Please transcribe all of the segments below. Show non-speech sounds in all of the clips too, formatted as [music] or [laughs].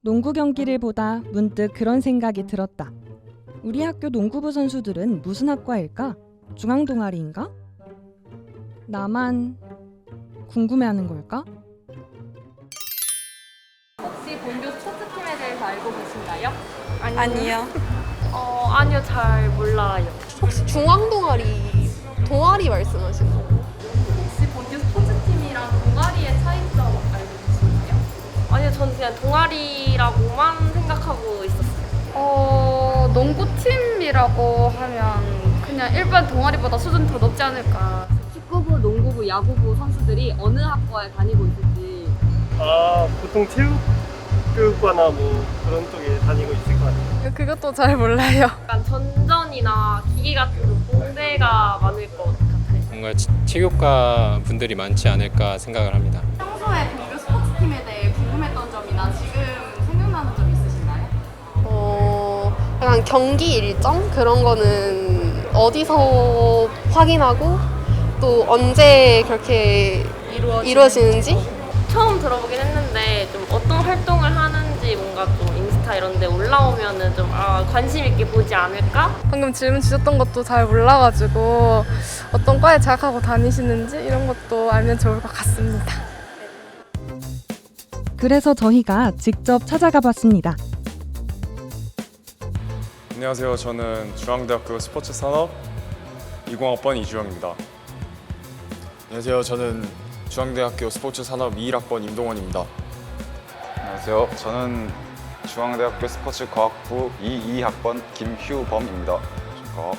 농구 경기를 보다 문득 그런 생각이 들었다. 우리 학교 농구부 선수들은 무슨 학과일까? 중앙 동아리인가? 나만 궁금해하는 걸까? 혹시 본교 스포츠팀에 대해서 알고 계신가요? 아니요. 어, 아니요, 잘 몰라요. 혹시 중앙 동아리 동아리 말씀하시는 거? 혹시 본교 스포츠팀이랑 동아리의 계시나요? 아니요, 전 그냥 동아리라고만 생각하고 있었어요. 어, 농구팀이라고 하면 그냥 일반 동아리보다 수준이 더 높지 않을까. 축구부, 농구부, 야구부 선수들이 어느 학과에 다니고 있을지 아 보통 체육교육과나 뭐 그런 쪽에 다니고 있을 것 같아요. 그것도 잘 몰라요. 약간 전전이나 기계 같은 공대가 많을 것 같아요. 뭔가 치- 체육과 분들이 많지 않을까 생각을 합니다. 약간 경기 일정 그런 거는 어디서 확인하고 또 언제 그렇게 이루어지는지 처음 들어보긴 했는데 좀 어떤 활동을 하는지 뭔가 좀 인스타 이런 데 올라오면은 좀 아, 관심 있게 보지 않을까? 방금 질문 주셨던 것도 잘 몰라가지고 어떤 과에 재학하고 다니시는지 이런 것도 알면 좋을 것 같습니다. 그래서 저희가 직접 찾아가 봤습니다. 안녕하세요. 저는 중앙대학교 스포츠 산업 20학번 이주영입니다. 안녕하세요. 저는 중앙대학교 스포츠 산업 21학번 임동원입니다. 안녕하세요. 저는 중앙대학교 스포츠 과학부 22학번 김휴범입니다. 어,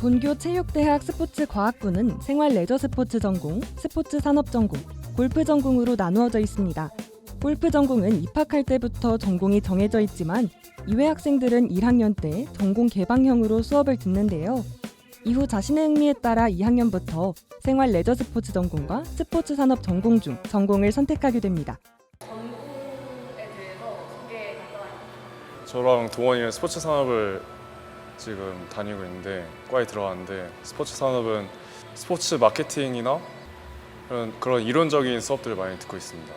본교 체육대학 스포츠 과학부는 생활 레저 스포츠 전공, 스포츠 산업 전공, 골프 전공으로 나누어져 있습니다. 골프 전공은 입학할 때부터 전공이 정해져 있지만 이외 학생들은 1학년 때 전공 개방형으로 수업을 듣는데요. 이후 자신의 흥미에 따라 2학년부터 생활 레저 스포츠 전공과 스포츠 산업 전공 중 전공을 선택하게 됩니다. 저랑 동원이는 스포츠 산업을 지금 다니고 있는데 과에 들어갔는데 스포츠 산업은 스포츠 마케팅이나 그런 그런 이론적인 수업들을 많이 듣고 있습니다.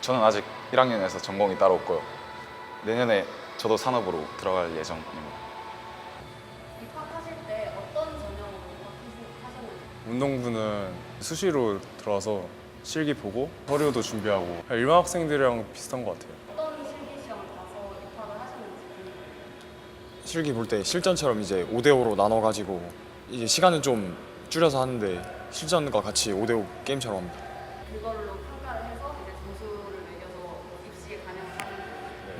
저는 아직 1학년에서 전공이 따로 없고요. 내년에 저도 산업으로 들어갈 예정입니다. 입학하실 때 어떤 전형으로 입학하셨는지 운동부는 수시로 들어와서 실기 보고 서류도 준비하고 일반 학생들이랑 비슷한 것 같아요. 어떤 실기 시험 봐서 입학을 하셨는지 실기 볼 때 실전처럼 이제 5대 5로 나눠 가지고 이제 시간은 좀 줄여서 하는데 실전과 같이 5대 5 게임처럼 합니다. 그걸로 평가를 해서 이제 점수를 매겨서 입시에 반영하는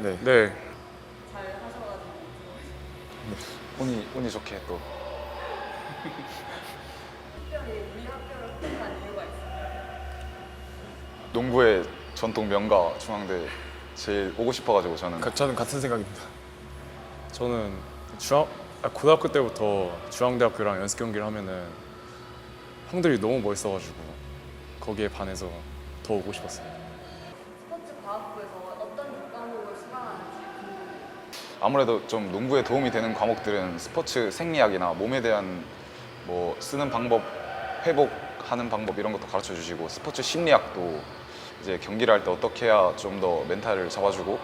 네. 네, 잘 하셔가지고 운이 운이 좋게 또. [laughs] 농구의 전통 명가 중앙대 제일 오고 싶어가지고 저는 가- 저는 같은 생각입니다. 저는 중학 아, 고등학교 때부터 중앙대학교랑 연습 경기를 하면은 형들이 너무 멋있어가지고 거기에 반해서 더 오고 싶었어요. 스포츠 과학부에서 어떤 과목을 수강하는지 궁금해요. 아무래도 좀 농구에 도움이 되는 과목들은 스포츠 생리학이나 몸에 대한 뭐 쓰는 방법, 회복하는 방법 이런 것도 가르쳐 주시고 스포츠 심리학도 이제 경기를 할 때 어떻게 해야 좀 더 멘탈을 잡아주고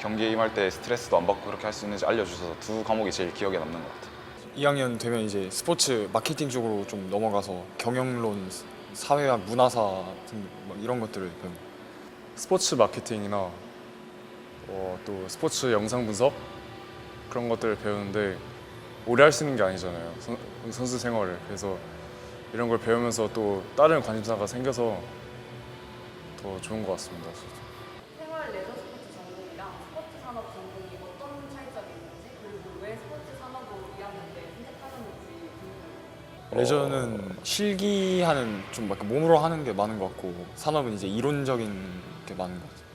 경기에 임할 때 스트레스도 안 받고 그렇게 할 수 있는지 알려주셔서 두 과목이 제일 기억에 남는 것 같아요. 2학년 되면 이제 스포츠 마케팅 쪽으로 좀 넘어가서 경영론, 사회학, 문화사 같은 막 이런 것들을 배웁니다. 스포츠 마케팅이나 어, 또 스포츠 영상 분석 그런 것들을 배우는데 오래 할 수 있는 게 아니잖아요. 선, 선수 생활을 그래서 이런 걸 배우면서 또 다른 관심사가 생겨서 더 좋은 것 같습니다. 생활 레저 스포츠 전공이랑 스포츠 산업 전공이 어떤 차이점이 있는지 그리고 왜 스포츠 산업으로 2학년 때 선택하셨는지 궁금해요. 레저는 실기하는 좀 몸으로 하는 게 많은 것 같고 산업은 이제 이론적인 게 많은 것 같아요.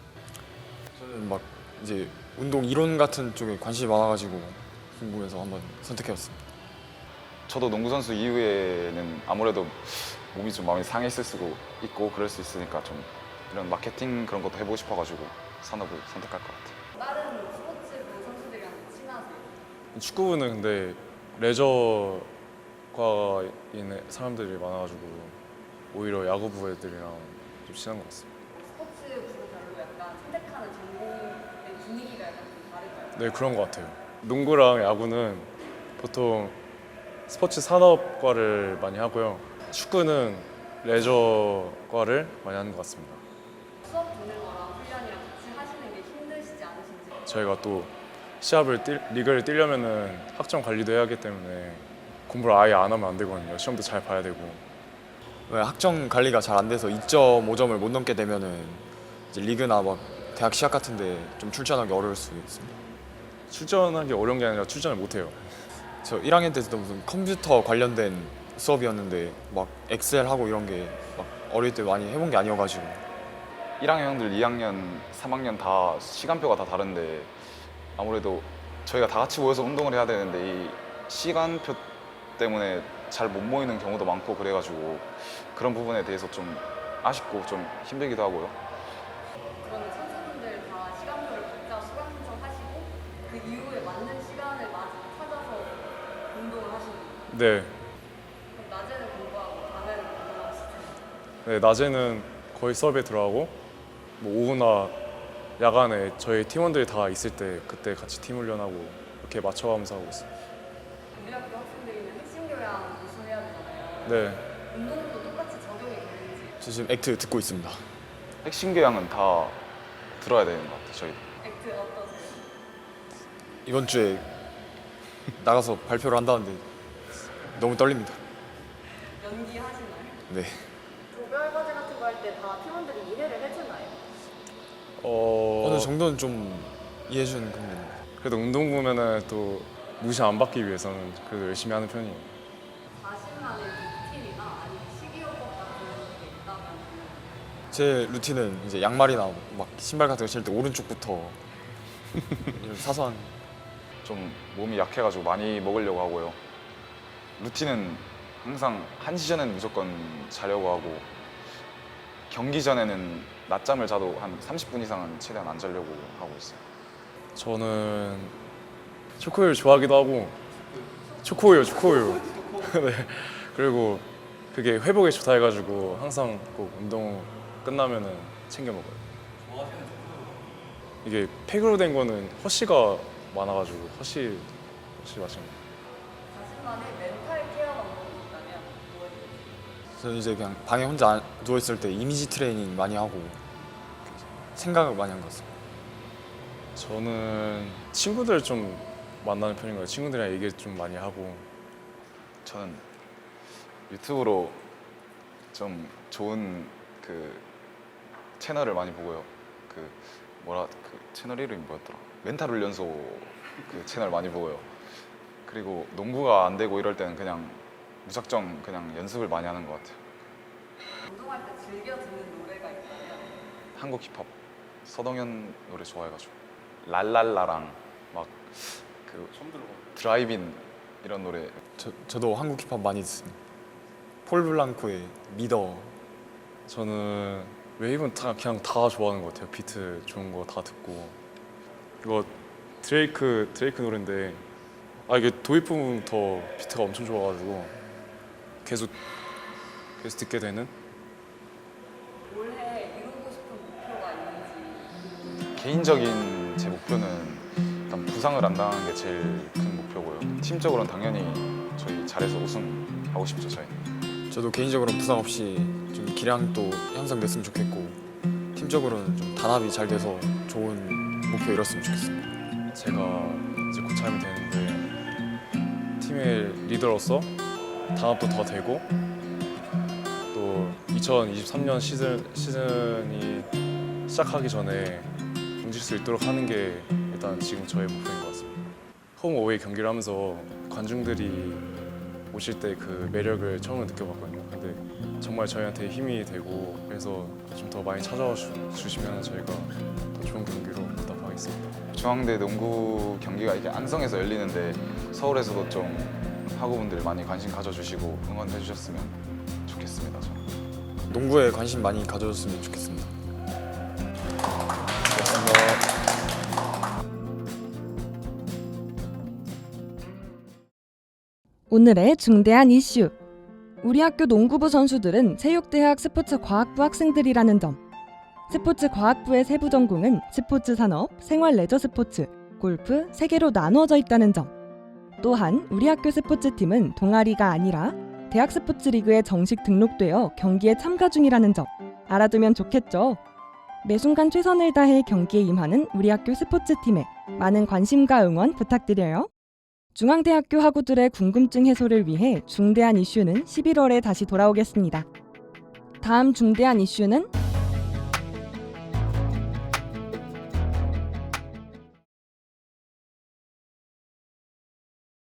저는 막 이제 운동 이론 같은 쪽에 관심이 많아가지고 궁금해서 한번 선택해봤습니다. 저도 농구 선수 이후에는 아무래도 몸이 좀 많이 상했을 수도 있고 그럴 수 있으니까 좀 이런 마케팅 그런 것도 해보고 싶어가지고 산업을 선택할 것 같아요. 다른 스포츠부 선수들이랑 친하세요? 축구부는 근데 레저과에 있는 사람들이 많아가지고 오히려 야구부 애들이랑 좀 친한 것 같습니다. 스포츠 부 별로 약간 선택하는 전공의 분위기가 약간 좀 다를까요? 네 그런 것 같아요. 농구랑 야구는 보통 스포츠 산업과를 많이 하고요. 축구는 레저과를 많이 하는 것 같습니다. 수업 듣는 거랑 훈련이랑 같이 하시는 게 힘드시지 않으신지 저희가 또 시합을 뛸, 리그를 뛰려면은 학점 관리도 해야 하기 때문에 공부를 아예 안 하면 안 되거든요. 시험도 잘 봐야 되고. 왜 학점 관리가 잘 안 돼서 2.5점을 못 넘게 되면은 이제 리그나 막 대학 시합 같은데 좀 출전하기 어려울 수 있습니다. 출전하기 어려운 게 아니라 출전을 못 해요. 저 1학년 때도 무슨 컴퓨터 관련된 수업이었는데 막 엑셀 하고 이런 게 막 어릴 때 많이 해본 게 아니어가지고 1학년들, 2학년, 3학년 다 시간표가 다 다른데 아무래도 저희가 다 같이 모여서 운동을 해야 되는데 이 시간표 때문에 잘 못 모이는 경우도 많고 그래가지고 그런 부분에 대해서 좀 아쉽고 좀 힘들기도 하고요. 그러면 선수분들 다 시간표를 각자 수강 신청하시고 그 이후에 맞는 시간을 맞 찾아서 운동을 하시는 거예요? 네, 그럼 낮에는 공부하고 밤에는 운동하시죠? 네 낮에는 거의 수업에 들어가고 뭐 오후나 야간에 저희 팀원들이 다 있을 때 그때 같이 팀 훈련하고 이렇게 맞춰가면서 하고 있어요. 우리 학교 학생들이면 핵심 교양 우수해야 되잖아요. 네, 운동도 똑같이 적용이 되는지 저 지금 액트 듣고 있습니다. 핵심 교양은 다 들어야 되는 것 같아요. 저희. 액트 어떠세요? 이번 주에 나가서 발표를 한다는데 너무 떨립니다. 연기하시나요? 네. 조별 과제 같은 거 할 때 다 팀원들이 이해를 해주나요? 어, 어느 정도는 좀 이해해 주는 편입니다. 그래도 운동 보면은 또 무시 안 받기 위해서는 그래도 열심히 하는 편이에요. 자신만의 루틴이나 아니면 식이요법 같은 게 있다면 제 루틴은 이제 양말이나 막 신발 같은 거 신을 때 오른쪽부터 [laughs] 이런 사소한 좀 몸이 약해가지고 많이 먹으려고 하고요. 루틴은 항상 1시 전에는 무조건 자려고 하고 경기 전에는 낮잠을 자도 한 30분 이상은 최대한 안 자려고 하고 있어요. 저는 초코우유 좋아하기도 하고 초코우유, 초코우유. [laughs] 네. 그리고 그게 회복에 좋다 해가지고 항상 꼭 운동 끝나면은 챙겨 먹어요. 이게 팩으로 된 거는 허쉬가 많아가지고 허쉬 허쉬 마시는 거. 자신만의 멘탈 케어 방법이 있다면 뭐예요? 저는 이제 그냥 방에 혼자 누워 있을 때 이미지 트레이닝 많이 하고 생각을 많이 한 것 같습니다. 저는 친구들 좀 만나는 편인 거예요. 친구들이랑 얘기 좀 많이 하고 저는 유튜브로 좀 좋은 그 채널을 많이 보고요. 그 뭐라 그 채널 이름이 뭐였더라? 멘탈 훈련소 그 채널 많이 보고요. 그리고 농구가 안 되고 이럴 때는 그냥 무작정 그냥 연습을 많이 하는 것 같아요. 운동할 때 즐겨 듣는 노래가 있다면 한국 힙합 서동현 노래 좋아해가지고 랄랄라랑 막그 드라이빈 이런 노래 저, 저도 한국 힙합 많이 듣습니다. 폴 블랑코의 미더 저는 웨이브는 다 그냥 다 좋아하는 것 같아요. 비트 좋은 거 다 듣고 이거 드레이크 드레이크 노래인데 아 이게 도입 부분부터 비트가 엄청 좋아가지고 계속 계속 듣게 되는 올해 이루고 싶은 목표가 있는지 개인적인 제 목표는 일단 부상을 안 당하는 게 제일 큰 목표고요. 팀적으로는 당연히 저희 잘해서 우승하고 싶죠 저희. 저도 개인적으로는 부상 없이 좀 기량도 향상됐으면 좋겠고 팀적으로는 좀 단합이 잘 돼서 좋은 목표 이뤘으면 좋겠습니다. 제가 이제 곧 차면 되는데 팀의 리더로서 단합도 더 되고 또 2023년 시즌 시즌이 시작하기 전에 응칠 수 있도록 하는 게 일단 지금 저의 목표인 것 같습니다. 홈 어웨이 경기를 하면서 관중들이 오실 때 그 매력을 처음으로 느껴봤거든요. 근데 정말 저희한테 힘이 되고 그래서 좀 더 많이 찾아와 주, 주시면 저희가 더 좋은 경기로 보답하겠습니다. 중앙대 농구 경기가 이게 안성에서 열리는데 서울에서도 좀 학우분들 많이 관심 가져주시고 응원해 주셨으면 좋겠습니다. 저는. 농구에 관심 많이 가져줬으면 좋겠습니다. 오늘의 중대한 이슈 우리 학교 농구부 선수들은 체육대학 스포츠과학부 학생들이라는 점. 스포츠 과학부의 세부 전공은 스포츠 산업, 생활 레저 스포츠, 골프 세 개로 나누어져 있다는 점. 또한 우리 학교 스포츠팀은 동아리가 아니라 대학 스포츠 리그에 정식 등록되어 경기에 참가 중이라는 점. 알아두면 좋겠죠. 매 순간 최선을 다해 경기에 임하는 우리 학교 스포츠팀에 많은 관심과 응원 부탁드려요. 중앙대학교 학우들의 궁금증 해소를 위해 중대한 이슈는 11월에 다시 돌아오겠습니다. 다음 중대한 이슈는